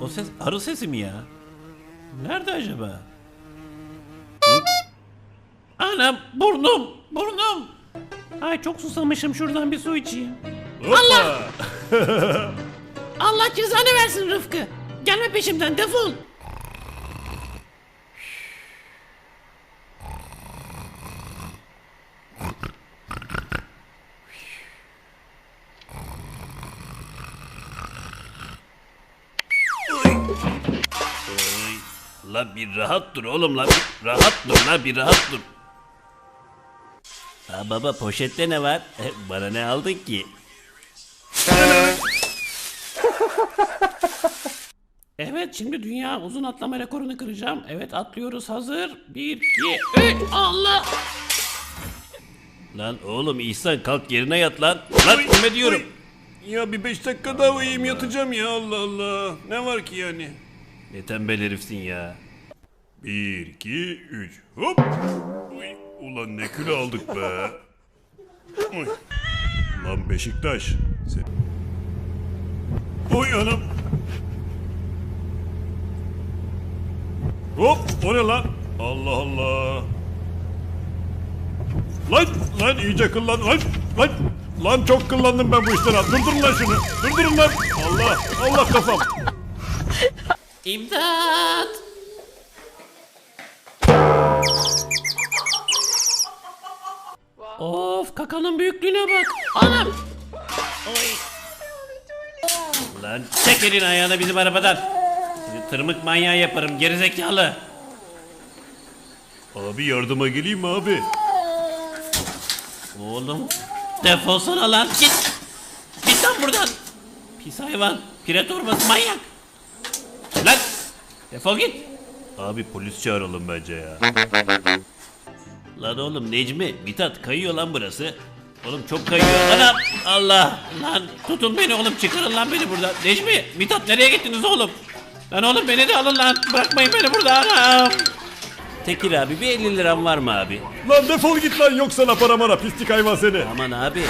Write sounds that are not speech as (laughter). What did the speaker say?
O ses arı sesi mi ya? Nerede acaba? Hı? Anam burnum burnum. Ay çok susamışım şuradan bir su içeyim. Allah! (laughs) Allah cezanı versin Rıfkı. Gelme peşimden defol. La bir rahat dur oğlum la bir rahat dur la bir rahat dur. Ha baba poşette ne var? (laughs) Bana ne aldın ki? (laughs) Evet şimdi dünya uzun atlama rekorunu kıracağım. Evet atlıyoruz hazır. Bir, iki, üç. Allah! Lan oğlum İhsan kalk yerine yat lan. Lan kime diyorum. Ya bir beş dakika daha uyuyayım yatacağım ya Allah Allah. Ne var ki yani? Ne tembel herifsin ya. Bir, iki, üç. Hop. Uy, ulan ne kilo aldık be. Uy. Lan Beşiktaş. Sen... Oy anam. Hop o ne lan? Allah Allah. Lan lan iyice kıllan lan lan. Lan çok kıllandım ben bu ha. Durdurun lan şunu. Durdurun lan. Allah Allah kafam. İmdat! Of kakanın büyüklüğüne bak. Anam! Oy. Lan çek elini ayağını bizim arabadan. Seni tırmık manyağı yaparım gerizekalı. Abi yardıma geleyim mi abi? Oğlum defolsana lan git. Git lan buradan. Pis hayvan. Pire torbası manyak. Lan defol git. Abi polis çağıralım bence ya. Lan oğlum Necmi, Mithat kayıyor lan burası. Oğlum çok kayıyor. Anam Allah lan tutun beni oğlum çıkarın lan beni buradan. Necmi, Mithat nereye gittiniz oğlum? Lan oğlum beni de alın lan. Bırakmayın beni burada anam. Tekir abi bir 50 liram var mı abi? Lan defol git lan yok sana para mara pislik hayvan seni. Aman abi